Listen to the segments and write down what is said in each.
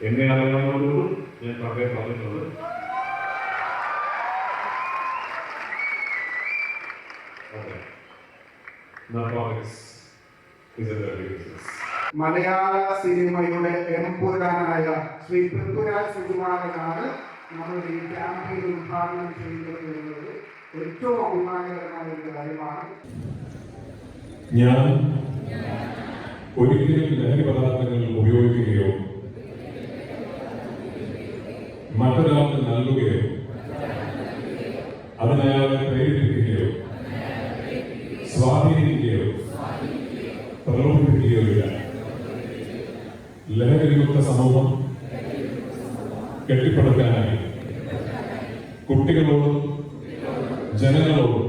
എന്നെ അറിയാവുന്നതുകൊണ്ടും ഞാൻ പണ്ടേ പറഞ്ഞിട്ടുണ്ട്. മലയാള സിനിമയുടെ എംപുരാനായ ശ്രീ പൃഥ്വിരാജ് സുകുമാരനാണ് നമ്മുടെ ഈ ക്യാമ്പയിൻ ഉദ്ഘാടനം ചെയ്യുന്നത് എന്നുള്ളത് ഏറ്റവും അഭിമാനകരമായ ഒരു കാര്യമാണ്. ഞാൻ ഒരിക്കലും ലഹരി പദാർത്ഥങ്ങൾ ഉപയോഗിക്കുകയോ മറ്റൊരാൾക്ക് നൽകുകയോ അതിനയാളെ പ്രേരിപ്പിക്കുകയോ സ്വാധീനിക്കുകയോ പ്രലോഭിപ്പിക്കുകയോ ഇല്ല ലഹരിയുക്ത സമൂഹം കെട്ടിപ്പടുക്കാനായി കുട്ടികളോടും ജനങ്ങളോടും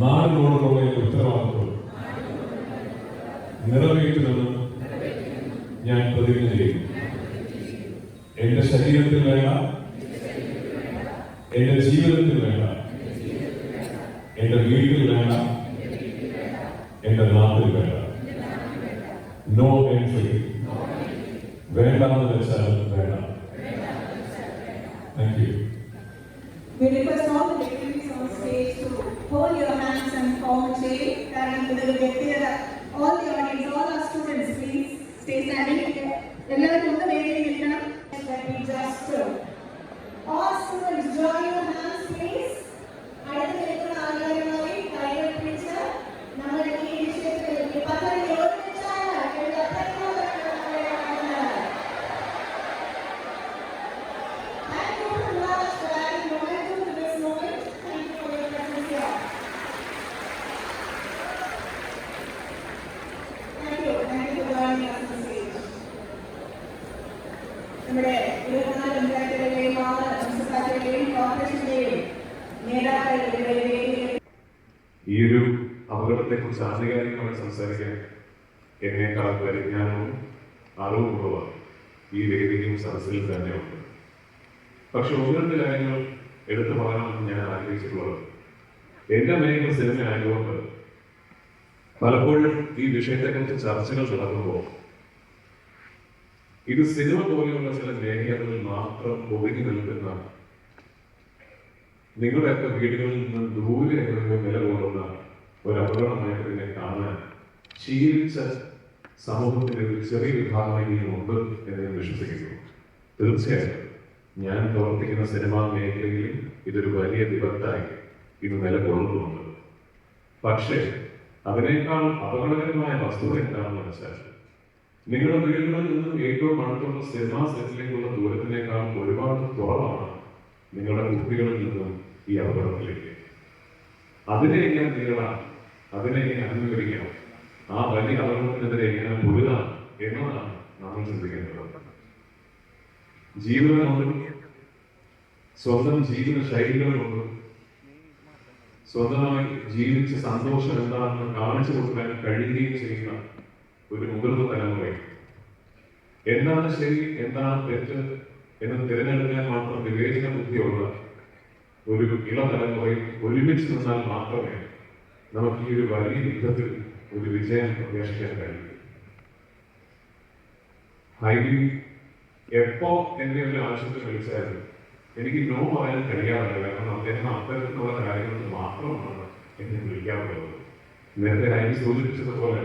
നാടിനോടുള്ള ഈ ഉത്തരവാദിത്വം നിറവേറ്റുമെന്ന് ഞാൻ പ്രതിജ്ഞ ചെയ്യുന്നു. എന്റെ ശരീരത്തിൽ വേണ്ട എന്റെ ജീവിതത്തിൽ വേണ്ട എന്റെ വീട്ടിൽ വേണ്ട എന്റെ നാട്ടിൽ വേണ്ട നോ എൻട്രി വേണ്ടെന്ന് വെച്ചാൽ വേണ്ട thank you We request all the dignitaries on stage to hold your hands and form a chain. And we will get there. All the audience, all our students, please stay standing. എല്ലാവരും കുറിച്ച് ആധികാരികമായി സംസാരിക്കാൻ എന്നേക്കാൾ പരിജ്ഞാനവും അറിവുമുള്ളവർ ഈ വേദിയും സദസ്സിൽ തന്നെയുണ്ട് പക്ഷെ ഒന്ന് രണ്ട് കാര്യങ്ങൾ എടുത്തു പറയണമെന്ന് ഞാൻ ആഗ്രഹിച്ചിട്ടുള്ളത്. എന്റെ മേഖല സിനിമ ആയതുകൊണ്ട് പലപ്പോഴും ഈ വിഷയത്തെക്കുറിച്ച് ചർച്ചകൾ നടക്കുമ്പോൾ ഇത് സിനിമ പോലെയുള്ള ചില മേഖലകളിൽ മാത്രം ഒതുങ്ങി നിൽക്കുന്ന നിങ്ങളുടെയൊക്കെ വീടുകളിൽ നിന്ന് ദൂരെ നിലകൊള്ളുന്ന ഒരു അപകടമായിട്ട് ഇതിനെ കാണാൻ ശീലിച്ച സമൂഹത്തിന്റെ ഒരു ചെറിയ വിഭാഗം ഉണ്ട് എന്ന് ഞാൻ വിശ്വസിക്കുന്നു. തീർച്ചയായിട്ടും ഞാൻ പ്രവർത്തിക്കുന്ന സിനിമാ മേഖലയിൽ ഇതൊരു വലിയ വിപത്തായി ഇന്ന് നിലകൊള്ളുന്നുണ്ട്. പക്ഷേ അതിനേക്കാൾ അപകടകരമായ വസ്തുത എന്താണെന്ന് വെച്ചാൽ നിങ്ങളുടെ വീടുകളിൽ നിന്നും ഏറ്റവും അടുത്തുള്ള സിനിമാ സെറ്റിലേക്കുള്ള ദൂരത്തിനേക്കാൾ ഒരുപാട് കുറവാണ് നിങ്ങളുടെ കുട്ടികളിൽ നിന്നും ഈ അപകടത്തിലേക്ക്. അതിനെ എങ്ങനെ നേരിടാം? അതിനെ അനുഭവിക്കണം ആ വലിയ അപകടത്തിനെതിരെ എങ്ങനെ പൊരുതാം എന്നതാണ് നമ്മൾ ചിന്തിക്കേണ്ടത്. കൊണ്ട് സ്വന്തം ജീവിത ശൈലികളുണ്ട് സ്വന്തമായി ജീവിച്ച് സന്തോഷം എന്താണെന്ന് കാണിച്ചു കൊടുക്കാൻ കഴിയുകയും ചെയ്യുന്ന ഒരു മുതിർന്ന തലമുറയും. എന്താണ് ശരി എന്താണ് തെറ്റ് എന്ന് തിരഞ്ഞെടുക്കാൻ മാത്രം വിവേചന ബുദ്ധിയുള്ള ഒരു ഇളതലമുറയും ഒരുമിച്ച് നിന്നാൽ മാത്രമേ നമുക്ക് ഈ ഒരു വലിയ യുദ്ധത്തിൽ ഒരു വിജയം പ്രതീക്ഷിക്കാൻ കഴിയും. ഹൈബി എപ്പോ എന്നെ ഒരു ആവശ്യത്തിൽ വിളിച്ചായിരുന്നു എനിക്ക് നോ പറയാൻ കഴിയാറില്ല. കാരണം അദ്ദേഹം അത്തരത്തിലുള്ള കാര്യങ്ങൾക്ക് മാത്രമാണ് എന്നെ വിളിക്കാറുള്ളത് നേരത്തെ ഹൈബി സൂചിപ്പിച്ചതുപോലെ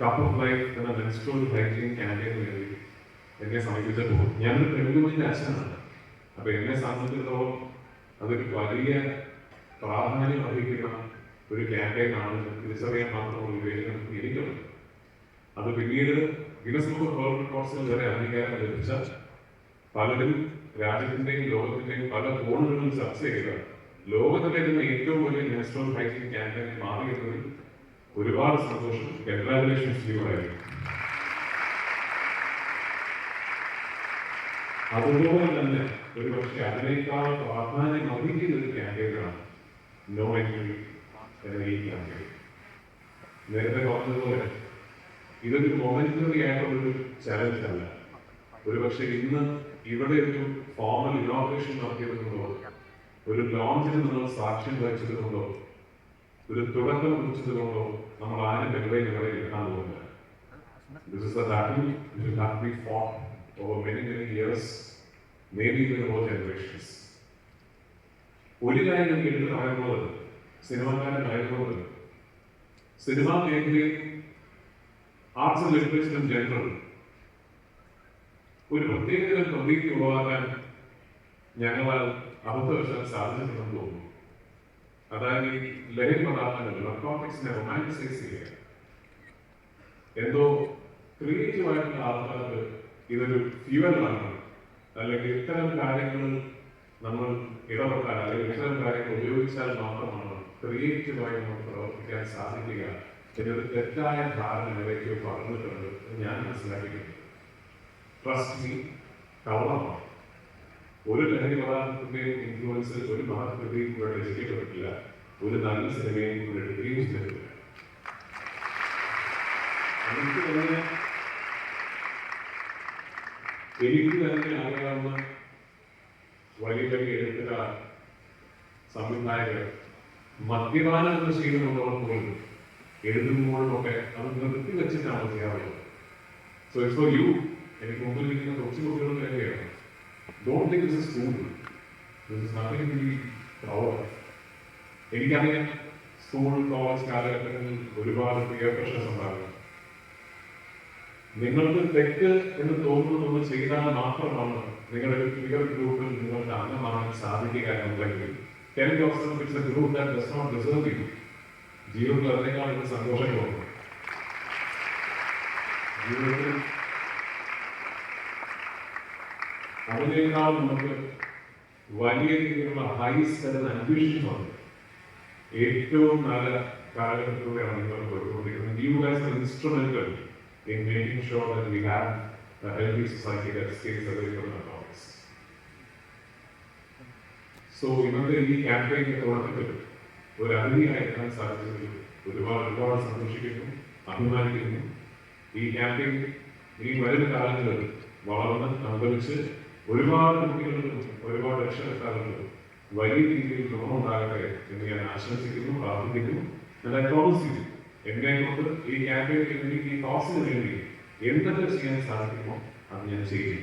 കപ്പ് ഓഫ് ലൈഫ് എന്ന മെൻസ്ട്രോൾ ഹൈജീൻ ക്യാമ്പയിന് വേണ്ടി എന്നെ സമീപിച്ചപ്പോൾ ഞാനൊരു പെൺകുഞ്ഞിന്റെ അച്ഛനാണ്. അപ്പൊ എന്നെ സംബന്ധിച്ചിടത്തോളം അതൊരു വലിയ പ്രാധാന്യം അർഹിക്കുന്ന ഒരു ക്യാമ്പയിൻ ആണ് തിരിച്ചറിയാൻ മാത്രമുള്ള വിവേചനം എനിക്കുണ്ട് അത് പിന്നീട് ഗിനസ് ബുക്ക് വേൾഡ് റെക്കോർഡ്സിൽ വരെ അംഗീകാരം ലഭിച്ച പലരും രാജ്യത്തിന്റെയും ലോകത്തിന്റെയും പല കോണുകളിലും ചർച്ച ചെയ്ത ലോകത്തിലെ തന്നെ ഏറ്റവും വലിയ നാഷണൽ ഹൈജീൻ ക്യാമ്പയിൻ മാറിയതിൽ ഒരുപാട് സന്തോഷം. കൺഗ്രാജുലേഷൻസ് ചെയ്യുമായിരുന്നു അതുപോലെ തന്നെ ഒരു പക്ഷേ അതിനേക്കാൾ പ്രാധാന്യം അർഹിക്കുന്ന ഒരു ക്യാമ്പയിനാണ് നോ എൻട്രി എന്ന കഴിയും നേരത്തെ പറഞ്ഞതുപോലെ ഇതൊരു മൊമെന്ററി ആയിട്ടുള്ളൊരു ചലഞ്ച് അല്ല. ഒരുപക്ഷെ ഇന്ന് ഇവിടെ ഒരു ഫോമൽ ഇനോഗ്രേഷൻ നടത്തിയതുകൊണ്ടോ ഒരു ലോഞ്ചിന് നിങ്ങൾ സാക്ഷ്യം വഹിച്ചതുകൊണ്ടോ ഒരു തുടക്കം കുറിച്ചതുകൊണ്ടോ നമ്മൾ ആരും വെറുതെ നിങ്ങളെ എടുക്കാൻ പോകുന്നില്ല. This is a battle which will have to be fought over many, many years, maybe even more generations. ഒരു കാര്യം എനിക്ക് എടുത്ത് പറയുന്നത് സിനിമാക്കാരനായതുകൊണ്ട് സിനിമാ മേഖലയിൽ arts and literature in general ഒരു പ്രത്യേക പ്രതീതി ഉളവാക്കാൻ ഞങ്ങളാൽ അബദ്ധവശാൽ സാധിച്ചിട്ടുണ്ടെന്ന് തോന്നുന്നു. അതായത് ഈ ലഹരി പദാർത്ഥങ്ങൾ നർക്കോട്ടിക്സിനെ റൊമാന്റിസൈസ് ചെയ്യുക. എന്തോ ക്രിയേറ്റീവ് ആയിട്ടുള്ള ആൾക്കാർക്ക് ഇതൊരു ഫ്യൂവലാണ് അല്ലെങ്കിൽ ഇത്തരം കാര്യങ്ങൾ നമ്മൾ ഇടപെട്ടാൽ അല്ലെങ്കിൽ ഇത്തരം കാര്യങ്ങൾ ഉപയോഗിച്ചാൽ മാത്രമാണ് ക്രിയേറ്റീവായി നമുക്ക് പ്രവർത്തിക്കാൻ സാധിക്കുക എന്നൊരു തെറ്റായ ധാരണ ഇവയ്ക്ക് പറഞ്ഞിട്ടുണ്ട് എന്ന് ഞാൻ മനസ്സിലാക്കിയിട്ടുണ്ട്. ട്രസ്റ്റ് മീ കള്ളമാണ്. ഒരു ലഹരി പദാർത്ഥത്തിന്റെയും ഇൻഫ്ലുവൻസിൽ ഒരു മഹത്വത്തെയും ഇവിടെ രചിക്കപ്പെട്ടില്ല ഒരു നല്ല സിനിമയും ഇവിടെ എടുക്കുകയും ചെയ്തിട്ടില്ല. എനിക്ക് തന്നെ എനിക്ക് തന്നെ അറിയാവുന്ന വലിയ വലിയ എഴുത്തുകാർ സംവിധായകർ മദ്യപാനം എന്ന ശീലമുള്ളവർ പോലും എഴുതുമ്പോഴൊക്കെ അത് നിർത്തി വെച്ചിട്ടാണ് ചെയ്യാറുള്ളത് സോ ഇറ്റ്സ് ഫോർ യു എനിക്ക് മുമ്പിൽ ഇരിക്കുന്ന കുറച്ച് കുട്ടികളും തന്നെയാണ് don't think this is school this is nothing be proud എനിക്കറിയാം സ്കൂൾ കോളേജ് കാലഘട്ടങ്ങളിൽ ഒരുപാട് പിയർ പ്രശ്നം ഉണ്ടാകും നിങ്ങൾക്ക് തെറ്റ് എന്ന് തോന്നുന്നത് ചെയ്താൽ മാത്രമാണ് നിങ്ങളുടെ പിയർ ഗ്രൂപ്പിൽ നിങ്ങൾക്ക് അംഗമാകാൻ സാധിക്കുക എന്നുണ്ടെങ്കിൽ ടെൻ യോസഫ് it's a group that does not deserve you ജീവിതത്തിൽ അതിനേക്കാൾ എനിക്ക് സന്തോഷം തോന്നുന്നു ജീവിതത്തിൽ അതിനേക്കാൾ നമുക്ക് വലിയ രീതിയിലുള്ള ഹൈ സ്റ്റെൽ അംബിഷൻസ് ഉണ്ട്. ഏറ്റവും നല്ല കാലഘട്ടത്തിലൂടെയാണ് നിങ്ങൾ പോയിക്കൊണ്ടിരിക്കുന്നത്. You guys are instrumental in making sure that we have a healthy society that stays away from so ഇന്നത്തെ ഈ ക്യാമ്പയിൻ തുടക്കത്തിൽ ഒരു അതിഥിയായിരിക്കാൻ സാധിച്ചതിൽ ഒരുപാട് ഒരുപാട് സന്തോഷിക്കുന്നു അഭിമാനിക്കുന്നു. ഈ ക്യാമ്പയിൻ ഈ വരും കാലങ്ങളിൽ വളർന്ന് അന്തരിച്ച് ഒരുപാട് കുട്ടികൾക്കും ഒരുപാട് രക്ഷകർത്താക്കൾക്കും വലിയ രീതിയിൽ ഗുണമുണ്ടാകട്ടെ എന്ന് ഞാൻ ആശംസിക്കുന്നു പ്രാർത്ഥിക്കുന്നു. ഞാൻ പ്രോമിസ് ചെയ്തു എന്നെ കൊണ്ട് ഈ ക്യാമ്പയിനിൽ വേണ്ടി ഈ കോസിന് വേണ്ടി എന്തൊക്കെ ചെയ്യാൻ സാധിക്കുമോ അത് ഞാൻ ചെയ്യും.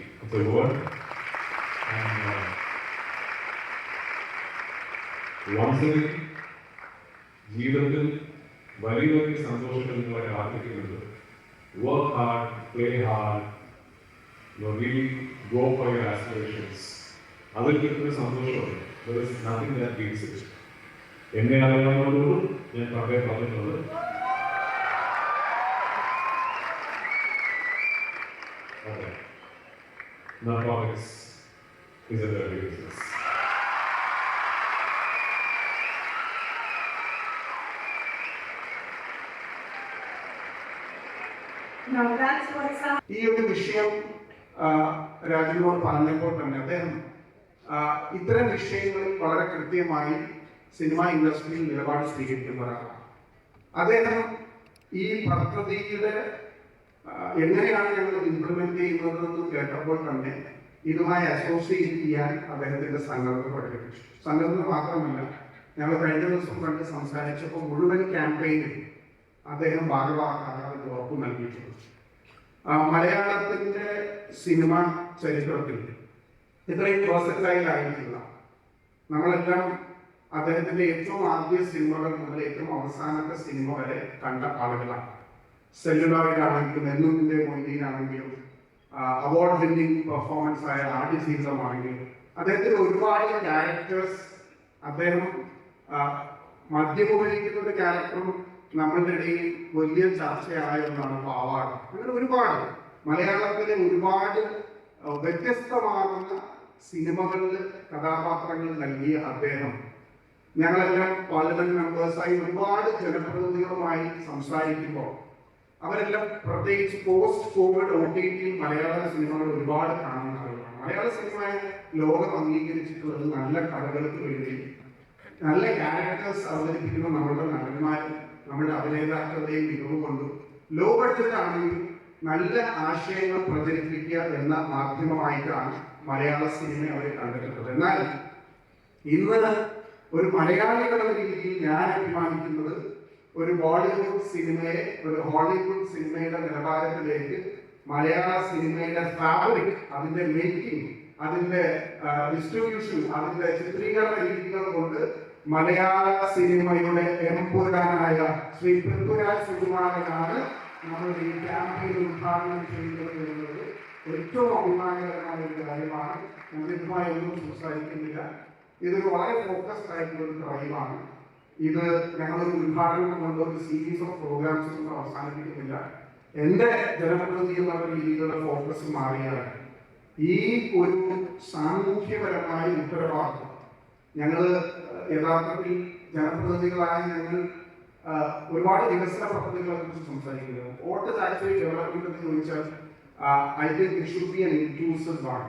അപ്പോൾ ഒരുപാട് വാസ്തവിൽ ജീവിതത്തിൽ വലിയ വലിയ സന്തോഷങ്ങൾ നിങ്ങളെ ആഗ്രഹിക്കുന്നുണ്ട് work hard play hard really go for your aspirations അതിൽ കിട്ടുന്ന സന്തോഷമുണ്ട് There is nothing that beats it. എന്നെ അറിയാവുന്നതോട് ഞാൻ പണ്ടേ പറഞ്ഞിട്ടുള്ളത് അതെ narcotics is a dirty business. ഈ ഒരു വിഷയം ആ, രാജുവിനോട് പറഞ്ഞപ്പോൾ തന്നെ അദ്ദേഹം ഇത്തരം വിഷയങ്ങളിൽ വളരെ കൃത്യമായി സിനിമ ഇൻഡസ്ട്രിയിൽ നിലപാട് സ്വീകരിക്കുന്ന ഒരാളാണ്. അദ്ദേഹം ഈ പദ്ധതിയുടെ എങ്ങനെയാണ് ഞങ്ങൾ ഇംപ്ലിമെന്റ് ചെയ്യുന്നതെന്ന് കേട്ടപ്പോൾ തന്നെ ഇതുമായി അസോസിയേറ്റ് ചെയ്യാൻ അദ്ദേഹത്തിന്റെ സംഘടന പ്രകടിപ്പിച്ചു. സംഘടന മാത്രമല്ല ഞങ്ങൾ കഴിഞ്ഞ ദിവസം കണ്ട് സംസാരിച്ചപ്പോൾ മുഴുവൻ ക്യാമ്പയിനും അദ്ദേഹം ഭാഗഭാക്കാകാൻ ഉറപ്പ് നൽകിയിട്ടുണ്ട്. ആ, മലയാളത്തിന്റെ സിനിമ ചരിത്രത്തിൽ ഇത്രയും വേഴ്സറ്റൈൽ ആയിട്ടില്ല നമ്മളെല്ലാം അദ്ദേഹത്തിന്റെ ഏറ്റവും ആദ്യ സിനിമകൾ മുതൽ ഏറ്റവും അവസാനത്തെ സിനിമ വരെ കണ്ട ആളുകളാണ്. സെല്ലുലോയിഡ് ആണെങ്കിലും എന്നുമിന്റെ മൊയ്തീനാണെങ്കിലും അവാർഡ് വിന്നിങ് പെർഫോമൻസ് ആയ ആദ്യ സീസമാണെങ്കിലും അദ്ദേഹത്തിന് ഒരുപാട് ക്യാരക്ടേഴ്സ് അദ്ദേഹം ആ, മദ്യം ഉപയോഗിക്കുന്ന ഒരു ക്യാരക്ടറും നമ്മളുടെ ഇടയിൽ വലിയ ചർച്ചയായ ഒന്നാണ് പാവാട്. അങ്ങനെ ഒരുപാട്. മലയാളത്തിലെ ഒരുപാട് വ്യത്യസ്തമാകുന്ന സിനിമകളിൽ കഥാപാത്രങ്ങൾ നൽകിയ അദ്ദേഹം. ഞങ്ങളെല്ലാം പാർലമെന്റ് മെമ്പേഴ്സായി ഒരുപാട് ജനപ്രതിനിധികളുമായി സംസാരിക്കുമ്പോൾ അവരെല്ലാം പ്രത്യേകിച്ച് post Covid O T T Malayala സിനിമകൾ ഒരുപാട് കാണുന്ന ആളുകളാണ്. മലയാള സിനിമയെ ലോകം അംഗീകരിച്ചിട്ടുള്ളത് നല്ല കഥകൾക്ക് വേണ്ടി നല്ല ക്യാരക്ടേഴ്സ് അവതരിപ്പിക്കുന്ന നമ്മളുടെ നടന്മാരും നമ്മുടെ അഭിനേതാക്കളുടെയും മികവ് കൊണ്ടും ലോ ബഡ്ജറ്റാണെങ്കിലും നല്ല ആശയങ്ങൾ പ്രചരിപ്പിക്കുക എന്ന മാധ്യമമായിട്ടാണ് മലയാള സിനിമ അവർ കണ്ടിട്ടുള്ളത്. എന്നാൽ ഇന്ന് ഒരു മലയാളികളുടെ രീതിയിൽ ഞാൻ അഭിമാനിക്കുന്നത് ഒരു ബോളിവുഡ് സിനിമയെ ഒരു ഹോളിവുഡ് സിനിമയുടെ നിലവാരത്തിലേക്ക് മലയാള സിനിമയുടെ ഫാബ്രിക് അതിന്റെ മേക്കിംഗ് അതിന്റെ ഡിസ്ട്രിബ്യൂഷൻ അതിന്റെ ചിത്രീകരണ രീതികൾ കൊണ്ട് മലയാള സിനിമയുടെ എംപുരാനായ ശ്രീ പൃഥ്വിരാജ് സുകുമാരനാണ് നമ്മൾ ഈ ക്യാമ്പയിൻ ഉദ്ഘാടനം ചെയ്യുന്നത് എന്നത് ഏറ്റവും അഭിമാനകരമായ ഒരു കാര്യമാണ്. ഇതുമായി ഒന്നും സംസാരിക്കുന്നില്ല. ഇതൊരു വളരെ ഫോക്കസ്ഡ് ആയിട്ടുള്ള ഒരു ഡ്രൈവാണ് ഇത് ഞങ്ങളൊരു ഉദ്ഘാടനം കൊണ്ട് ഒരു സീരീസ് ഓഫ് പ്രോഗ്രാംസ് ഒന്നും അവസാനിപ്പിക്കുന്നില്ല. എന്റെ ജനപ്രതിനിധി എന്നുള്ള രീതിയിലുള്ള ഫോക്കസ് മാറിയാണ് ഈ ഒരു സാമൂഹ്യപരമായ ഉത്തരവാദിത്വം ഞങ്ങൾ യഥാർത്ഥത്തിൽ ജനപ്രതിനിധികളായ ഞങ്ങൾ ഒരുപാട് വികസന പദ്ധതികളെ കുറിച്ച് സംസാരിക്കുന്നത് വോട്ട് ആക്ച്വലി ഡെവലപ്മെന്റ് എന്ന് ചോദിച്ചാൽ I think it should be an inclusive one